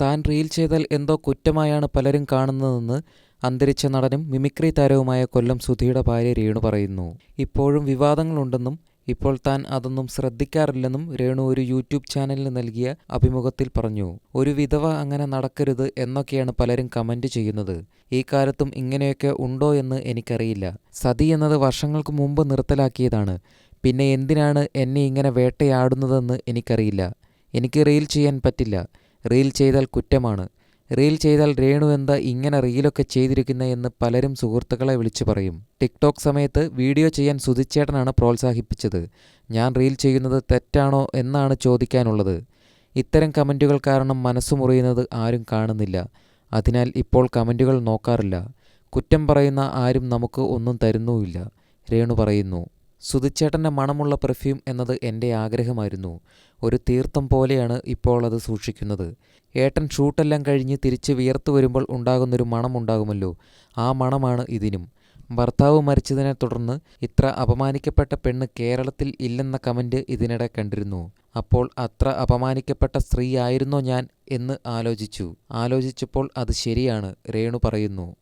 താൻ റീൽ ചെയ്താൽ എന്തോ കുറ്റമായാണ് പലരും കാണുന്നതെന്ന് അന്തരിച്ച നടനും മിമിക്രി താരവുമായ കൊല്ലം സുധിയുടെ ഭാര്യ രേണു പറയുന്നു. ഇപ്പോഴും വിവാദങ്ങളുണ്ടെന്നും ഇപ്പോൾ താൻ അതൊന്നും ശ്രദ്ധിക്കാറില്ലെന്നും രേണു ഒരു യൂട്യൂബ് ചാനലിന് നൽകിയ അഭിമുഖത്തിൽ പറഞ്ഞു. ഒരു വിധവ അങ്ങനെ നടക്കരുത് എന്നൊക്കെയാണ് പലരും കമന്റ് ചെയ്യുന്നത്. ഈ കാലത്തും ഇങ്ങനെയൊക്കെ ഉണ്ടോ എന്ന് എനിക്കറിയില്ല. സതി എന്നത് വർഷങ്ങൾക്ക് മുമ്പ് നിർത്തലാക്കിയതാണ്. പിന്നെ എന്തിനാണ് എന്നെ ഇങ്ങനെ വേട്ടയാടുന്നതെന്ന് എനിക്കറിയില്ല. എനിക്ക് റീൽ ചെയ്യാൻ പറ്റില്ല. റീൽ ചെയ്താൽ കുറ്റമാണ്. റീൽ ചെയ്താൽ രേണു എന്താ ഇങ്ങനെ റീലൊക്കെ ചെയ്തിരിക്കുന്ന എന്ന് പലരും സുഹൃത്തുക്കളെ വിളിച്ചു പറയും. ടിക്ടോക്ക് സമയത്ത് വീഡിയോ ചെയ്യാൻ സുധിച്ചേട്ടനാണ് പ്രോത്സാഹിപ്പിച്ചത്. ഞാൻ റീൽ ചെയ്യുന്നത് തെറ്റാണോ എന്നാണ് ചോദിക്കാനുള്ളത്. ഇത്തരം കമന്റുകൾ കാരണം മനസ്സു മുറിയുന്നത് ആരും കാണുന്നില്ല. അതിനാൽ ഇപ്പോൾ കമന്റുകൾ നോക്കാറില്ല. കുറ്റം പറയുന്ന ആരും നമുക്ക് ഒന്നും തരുന്നുമില്ല. രേണു പറയുന്നു. സുധിച്ചേട്ടന്റെ മണമുള്ള പെർഫ്യൂം എന്നത് എന്റെ ആഗ്രഹമായിരുന്നു. ഒരു തീർത്ഥം പോലെയാണ് ഇപ്പോൾ അത് സൂക്ഷിക്കുന്നത്. ഏട്ടൻ ഷൂട്ടെല്ലാം കഴിഞ്ഞ് തിരിച്ച് വിയർത്തു വരുമ്പോൾ ഉണ്ടാകുന്നൊരു മണമുണ്ടാകുമല്ലോ. ആ മണമാണ് ഇതിനും. ഭർത്താവ് മരിച്ചതിനെ തുടർന്ന് ഇത്ര അപമാനിക്കപ്പെട്ട പെണ്ണ് കേരളത്തിൽ ഇല്ലെന്ന കമന്റ് ഇതിനിടെ കണ്ടിരുന്നു. അപ്പോൾ അത്ര അപമാനിക്കപ്പെട്ട സ്ത്രീയായിരുന്നോ ഞാൻ എന്ന് ആലോചിച്ചു. ആലോചിച്ചപ്പോൾ അത് ശരിയാണ് രേണു പറയുന്നു.